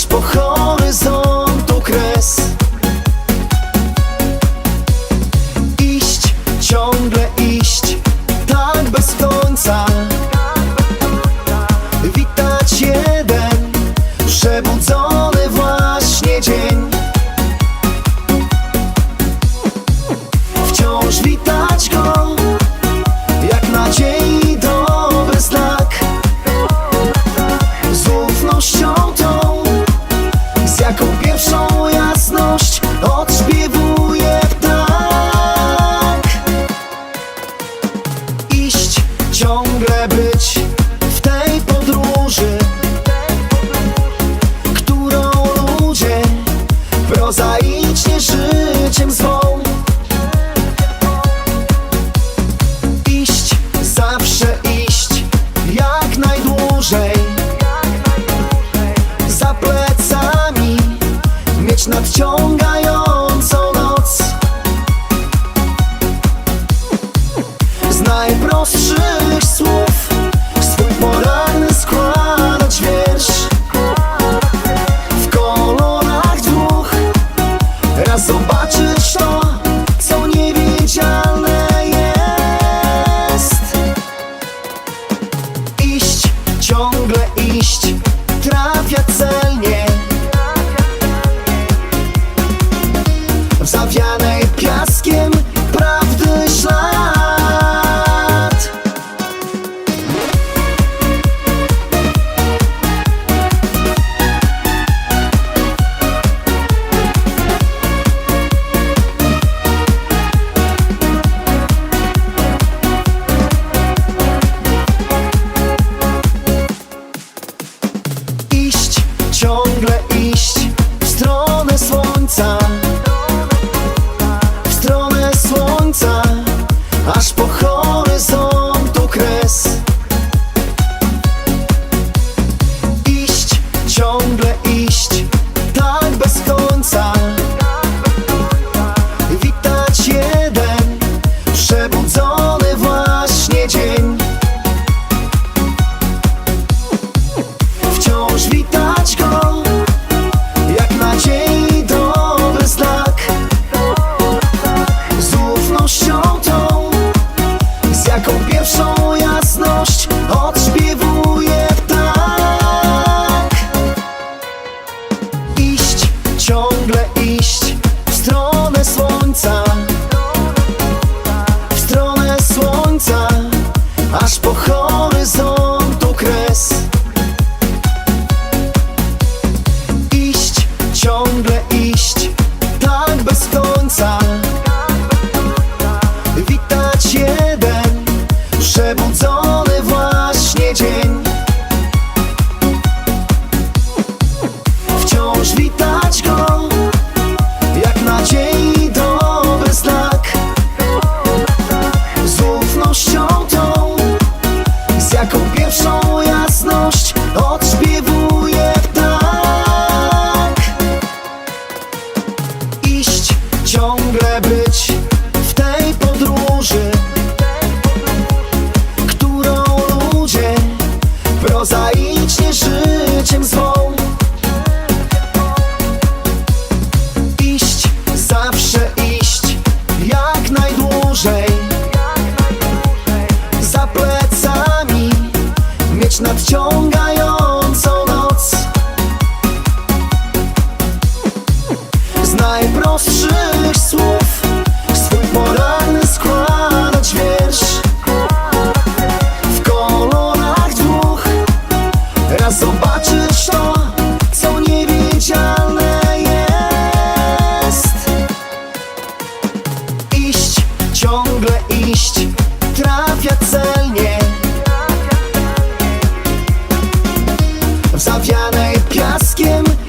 аж похори. Angle Iść, zawsze iść, jak najdłużej. Za plecami mieć nadciągającą piaskiem.